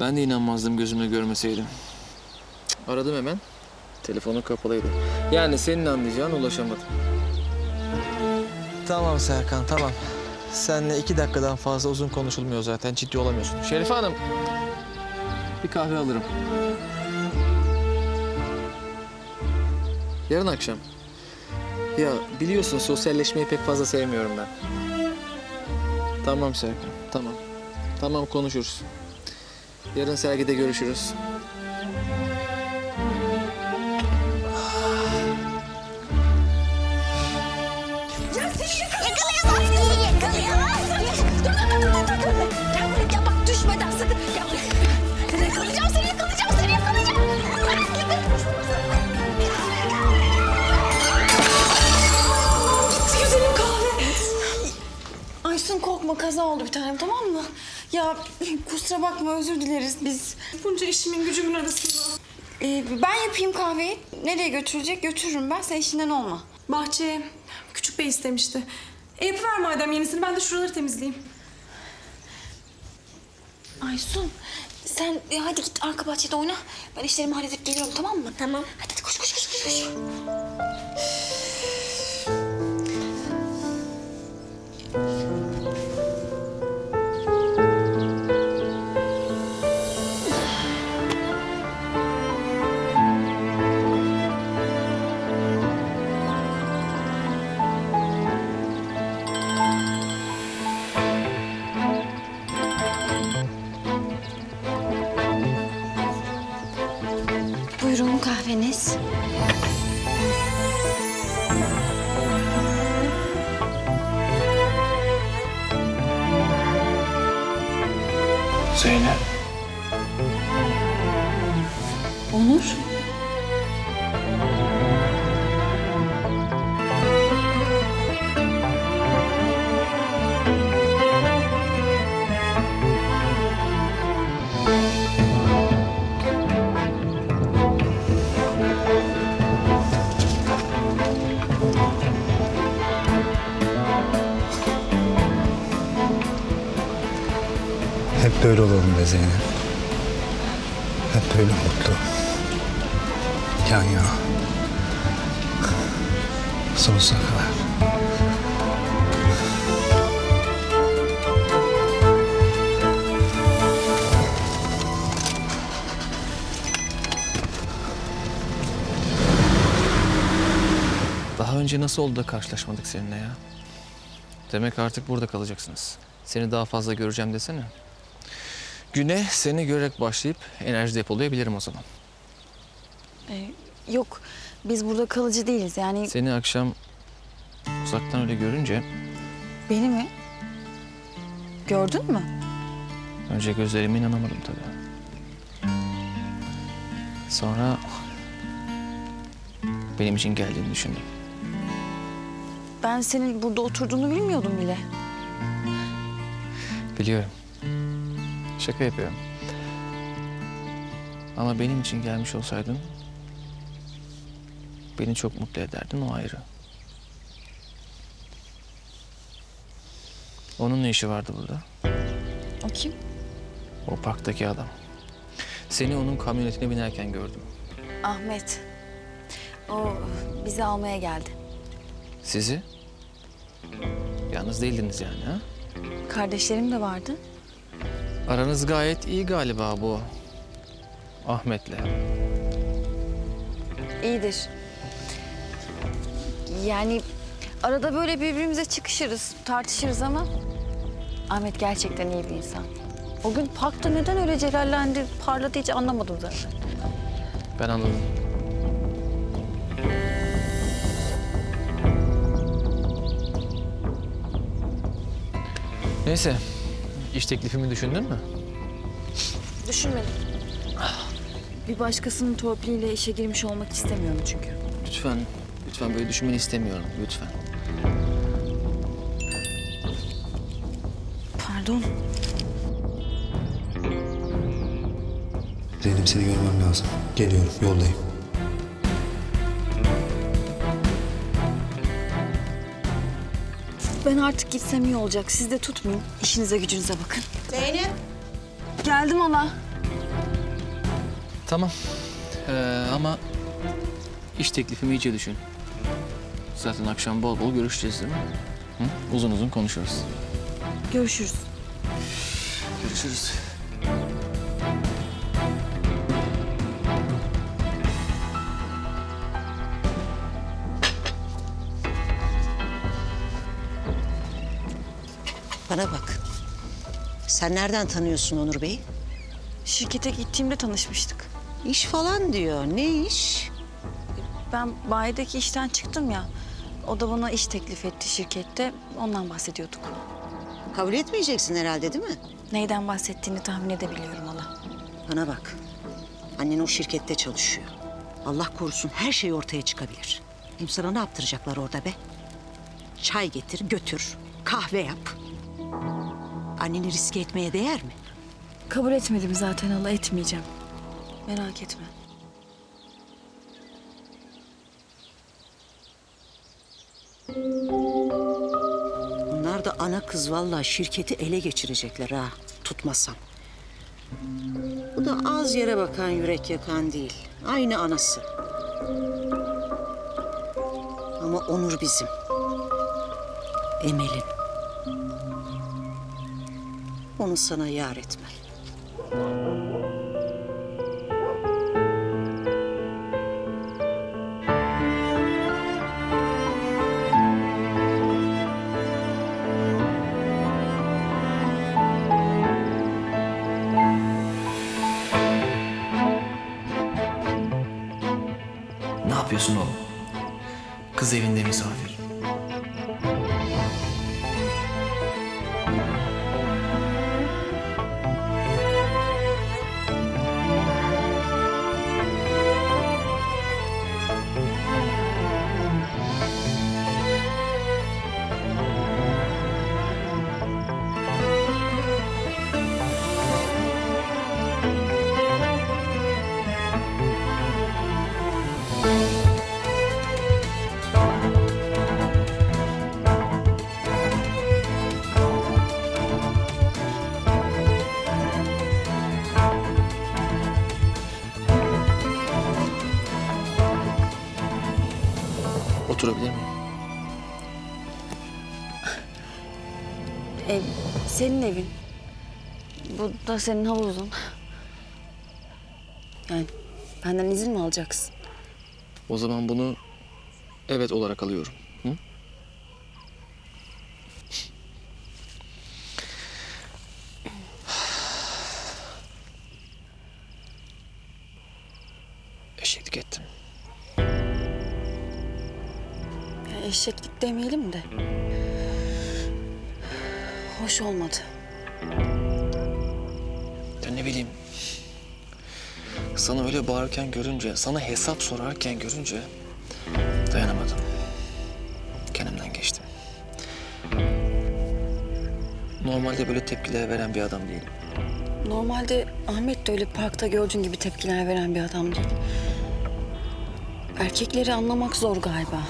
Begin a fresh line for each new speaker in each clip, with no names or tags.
Ben de inanmazdım gözümle görmeseydim. Cık, Aradım hemen. Telefonu kapalıydı. Yani senin anlayacağın ulaşamadım. Tamam Serkan tamam. Seninle iki dakikadan fazla uzun konuşulmuyor zaten. Ciddi olamıyorsun. Şerife Hanım. Bir kahve alırım. Yarın akşam. Ya biliyorsun sosyalleşmeyi pek fazla sevmiyorum ben. Tamam Serkan, tamam. Tamam konuşuruz. Yarın sergide görüşürüz.
Ya seni. Yakalayamazsın. Dur dur dur dur dur. dur. Gel buraya gel bak düşmeden sakın. Gel buraya. Yakalayacağım seni yakalayacağım seni yakalayacağım. Gitti güzelim kahve. Aysun korkma kaza oldu bir tanem tamam mı? Ya kusura bakma özür dileriz biz.
Bunca işimin gücümün arasında.
Ee, ben yapayım kahveyi. Nereye götürecek götürürüm ben. Sen işinden olma.
Bahçeye küçük bey istemişti. E yapıver madem yenisini ben de şuraları temizleyeyim.
Aysun sen e, hadi git arka bahçede oyna. Ben işlerimi halledip geliyorum tamam mı? Tamam. Hadi hadi koş koş koş koş. koş.
Zeynep.
Hep böyle mutlu. Yan yana. Sonsuza kadar.
Daha önce nasıl oldu da karşılaşmadık seninle ya? Demek artık burada kalacaksınız. Seni daha fazla göreceğim desene. Güne seni görerek başlayıp enerji depolayabilirim o zaman.
Ee, yok, biz burada kalıcı değiliz. Yani
Seni akşam uzaktan öyle görünce
beni mi? Gördün mü?
önce gözlerime inanamadım tabii. Sonra benim için geldiğini düşündüm.
Ben senin burada oturduğunu bilmiyordum bile.
Biliyorum. Şaka yapıyorum. Ama benim için gelmiş olsaydın beni çok mutlu ederdin o ayrı. Onun ne işi vardı burada?
O kim?
O parktaki adam. Seni onun kamyonetine binerken gördüm.
Ahmet. O bizi almaya geldi.
Sizi? Yalnız değildiniz yani ha?
Kardeşlerim de vardı.
Aranız gayet iyi galiba bu Ahmet'le.
İyidir. Yani arada böyle birbirimize çıkışırız, tartışırız ama Ahmet gerçekten iyi bir insan. O gün parkta neden öyle celallendi, parladı hiç anlamadım zaten.
Ben anladım. Neyse, iş teklifimi düşündün mü?
Düşünmedim. Bir başkasının torpiliyle işe girmiş olmak istemiyorum çünkü.
Lütfen, lütfen böyle düşünmeni istemiyorum, lütfen.
Pardon.
Zeynep seni görmem lazım. Geliyorum, yoldayım.
Ben artık gitsem iyi olacak. Siz de tutmayın. İşinize gücünüze bakın.
Zeynep.
Geldim ana.
Tamam. Ee, ama iş teklifimi iyice düşün. Zaten akşam bol bol görüşeceğiz değil mi? Hı? Uzun uzun konuşuruz.
Görüşürüz.
Görüşürüz.
Bana bak. Sen nereden tanıyorsun Onur Bey'i?
Şirkete gittiğimde tanışmıştık.
İş falan diyor. Ne iş?
Ben bayideki işten çıktım ya. O da bana iş teklif etti şirkette. Ondan bahsediyorduk.
Kabul etmeyeceksin herhalde değil mi?
Neyden bahsettiğini tahmin edebiliyorum hala.
Bana bak. Annen o şirkette çalışıyor. Allah korusun her şey ortaya çıkabilir. Hem sana ne yaptıracaklar orada be? Çay getir, götür. Kahve yap. Anneni riske etmeye değer mi?
Kabul etmedim zaten hala etmeyeceğim. Merak etme.
Bunlar da ana kız vallahi şirketi ele geçirecekler ha. Tutmasam. Bu da az yere bakan yürek yakan değil. Aynı anası. Ama Onur bizim. Emel'in. Onu sana yar etmem.
Ne yapıyorsun oğlum? Kız evinde misafir. Oturabilir miyim?
Ev senin evin. Bu da senin havuzun. Yani benden izin mi alacaksın?
O zaman bunu evet olarak alıyorum. Hı? Eşeklik ettim.
Eşeklik demeyelim de. Hoş olmadı.
Ya ne bileyim. Sana öyle bağırırken görünce, sana hesap sorarken görünce dayanamadım. Kendimden geçtim. Normalde böyle tepkiler veren bir adam değilim.
Normalde Ahmet de öyle parkta gördüğün gibi tepkiler veren bir adam değil. Erkekleri anlamak zor galiba.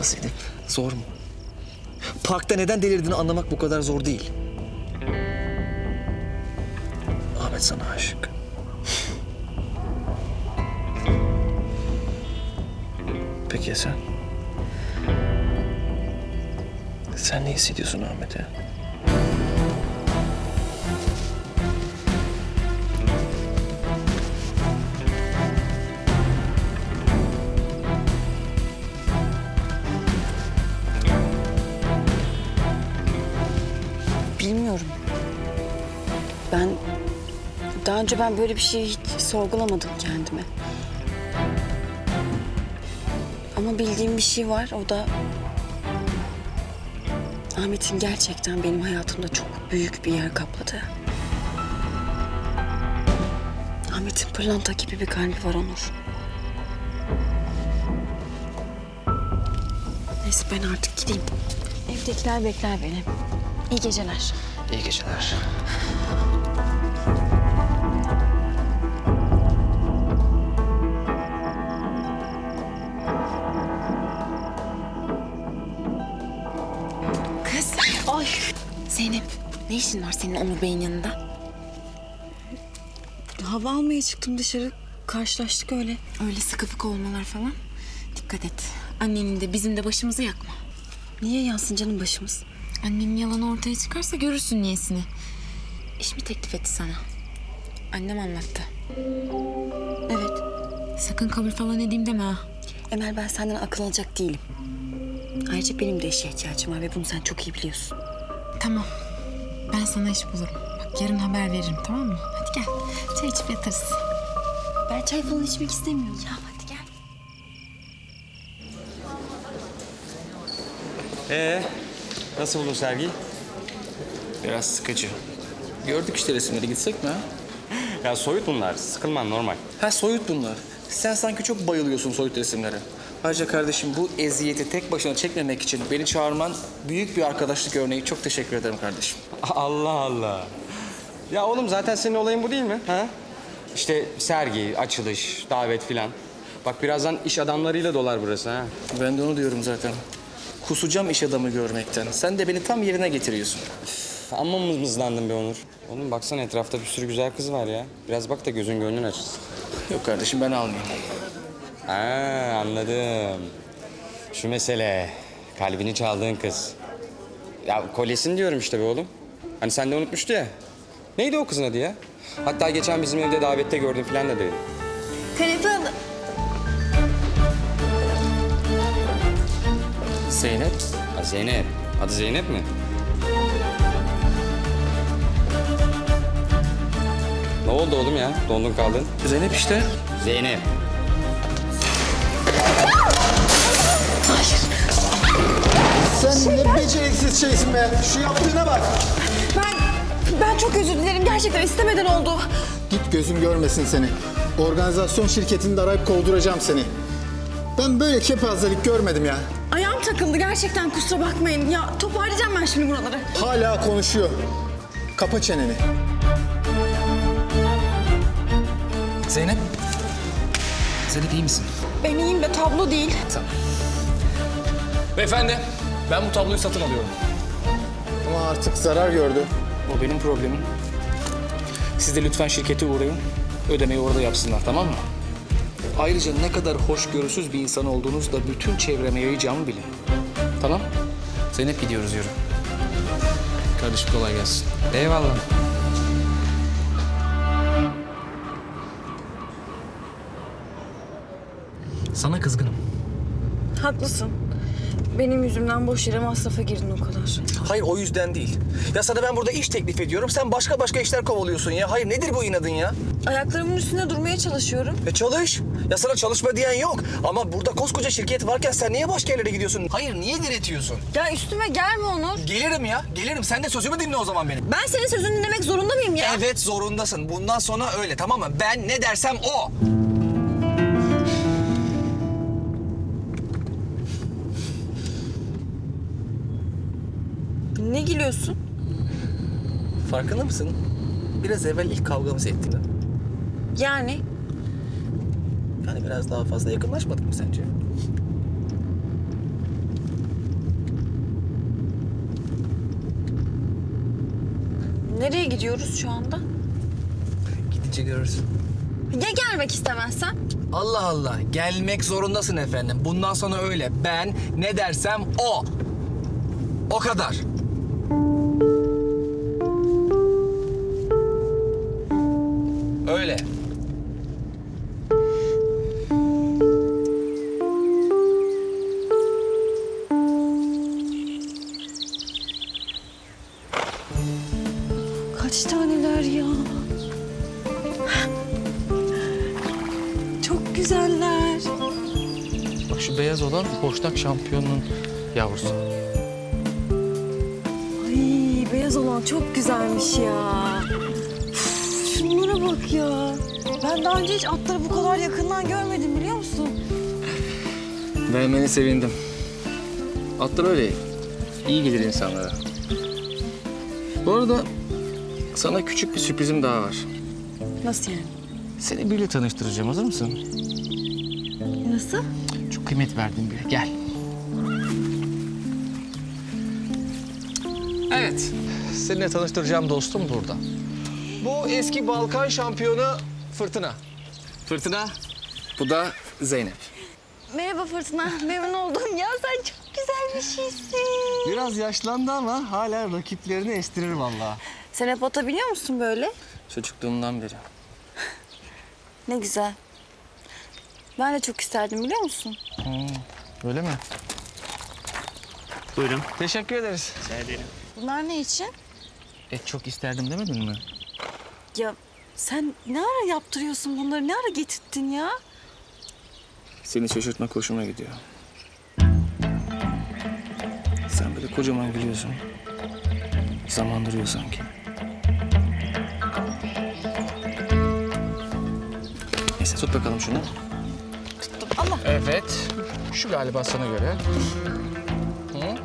Yapma Zeynep. Zor mu? Parkta neden delirdiğini anlamak bu kadar zor değil. Ahmet sana aşık. Peki ya sen? Sen ne hissediyorsun Ahmet'e?
Ben daha önce ben böyle bir şeyi hiç sorgulamadım kendime. Ama bildiğim bir şey var. O da Ahmet'in gerçekten benim hayatımda çok büyük bir yer kapladı. Ahmet'in pırlanta gibi bir kalbi var Onur. Neyse ben artık gideyim. Evdekiler bekler beni. İyi geceler.
İyi geceler.
Zeynep. Ne işin var senin Onur Bey'in yanında?
hava almaya çıktım dışarı. Karşılaştık öyle.
Öyle sıkı fıkı olmalar falan. Dikkat et. Annenin de bizim de başımızı yakma.
Niye yansın canım başımız?
Annenin yalanı ortaya çıkarsa görürsün niyesini. İş mi teklif etti sana? Annem anlattı.
Evet.
Sakın kabul falan edeyim deme ha.
Emel ben senden akıl alacak değilim. Ayrıca benim de işe ihtiyacım var ve bunu sen çok iyi biliyorsun.
Tamam. Ben sana iş bulurum. Bak yarın haber veririm tamam mı? Hadi gel. Çay içip yatarız.
Ben çay falan içmek istemiyorum.
Ya hadi gel.
Ee, nasıl buldun sergiyi?
Biraz sıkıcı. Gördük işte resimleri gitsek mi ha?
Ya soyut bunlar, sıkılman normal.
Ha soyut bunlar. Sen sanki çok bayılıyorsun soyut resimlere. Ayrıca kardeşim bu eziyeti tek başına çekmemek için beni çağırman büyük bir arkadaşlık örneği. Çok teşekkür ederim kardeşim.
Allah Allah. Ya oğlum zaten senin olayın bu değil mi? Ha? İşte sergi, açılış, davet filan. Bak birazdan iş adamlarıyla dolar burası ha.
Ben de onu diyorum zaten. Kusacağım iş adamı görmekten. Sen de beni tam yerine getiriyorsun.
Amma mızmızlandın be Onur. Oğlum baksana etrafta bir sürü güzel kız var ya. Biraz bak da gözün gönlün açılsın.
Yok kardeşim ben almayayım.
Ha anladım. Şu mesele. Kalbini çaldığın kız. Ya kolyesini diyorum işte be oğlum. Hani sen de unutmuştu ya. Neydi o kızın adı ya? Hatta geçen bizim evde davette gördüm filan da dedi.
Kanepe Hanım.
Zeynep.
Ha Zeynep. Adı Zeynep mi? Ne oldu oğlum ya? Dondun kaldın.
Zeynep işte.
Zeynep.
Sen ne beceriksiz şeysin be. Şu yaptığına bak.
Ben, ben çok özür dilerim. Gerçekten istemeden oldu.
Git gözüm görmesin seni. Organizasyon şirketinde arayıp kovduracağım seni. Ben böyle kepazelik görmedim ya.
Ayağım takıldı gerçekten kusura bakmayın. Ya toparlayacağım ben şimdi buraları.
Hala konuşuyor. Kapa çeneni.
Zeynep. Zeynep iyi misin?
Ben iyiyim de tablo değil.
Beyefendi ben bu tabloyu satın alıyorum.
Ama artık zarar gördü.
O benim problemim. Siz de lütfen şirkete uğrayın. Ödemeyi orada yapsınlar tamam mı? Ayrıca ne kadar hoşgörüsüz bir insan olduğunuzu da bütün çevreme yayacağımı bilin. Tamam? Zeynep gidiyoruz yürü. Kardeşim kolay gelsin.
Eyvallah.
Sana kızgınım.
Haklısın. Benim yüzümden boş yere masrafa girdin o kadar.
Hayır o yüzden değil. Ya sana ben burada iş teklif ediyorum. Sen başka başka işler kovalıyorsun ya. Hayır nedir bu inadın ya?
Ayaklarımın üstünde durmaya çalışıyorum.
E çalış. Ya sana çalışma diyen yok. Ama burada koskoca şirket varken sen niye başka yerlere gidiyorsun? Hayır niye diretiyorsun?
Ya üstüme gelme Onur.
Gelirim ya. Gelirim. Sen de sözümü dinle o zaman benim.
Ben senin sözünü dinlemek zorunda mıyım ya?
Evet zorundasın. Bundan sonra öyle tamam mı? Ben ne dersem o.
Ne gülüyorsun?
Farkında mısın? Biraz evvel ilk kavgamızı ettik.
Yani
Yani biraz daha fazla yakınlaşmadık mı sence?
nereye gidiyoruz şu anda?
Gidince görürsün.
Ya gelmek istemezsen?
Allah Allah. Gelmek zorundasın efendim. Bundan sonra öyle. Ben ne dersem o. O kadar. Olan boşnak şampiyonunun yavrusu.
Ay beyaz olan çok güzelmiş ya. Üf, Şunlara bak ya. Ben daha önce hiç atları bu kadar yakından görmedim biliyor musun?
Beğenmeni sevindim. Atlar öyle iyi gelir insanlara. Bu arada sana küçük bir sürprizim daha var.
Nasıl yani?
Seni biriyle tanıştıracağım. Hazır mısın?
Nasıl?
Çok kıymet verdiğim biri. Gel. Evet. Seninle tanıştıracağım dostum burada. Bu eski Balkan şampiyonu Fırtına. Fırtına. Bu da Zeynep.
Merhaba Fırtına. Memnun oldum ya. Sen çok güzel bir şeysin.
Biraz yaşlandı ama hala rakiplerini estirir vallahi.
Sen hep atabiliyor musun böyle?
Çocukluğumdan beri.
Ne güzel. Ben de çok isterdim biliyor musun?
Öyle mi?
Buyurun.
Teşekkür ederiz.
Bunlar ne için?
E çok isterdim demedin mi?
Ya sen ne ara yaptırıyorsun bunları? Ne ara getirdin ya?
Seni şaşırtma hoşuma gidiyor. Sen böyle kocaman gülüyorsun. Zaman duruyor sanki. Neyse tut bakalım şunu.
Tuttum. Allah.
Evet. Şu galiba sana göre. Hı?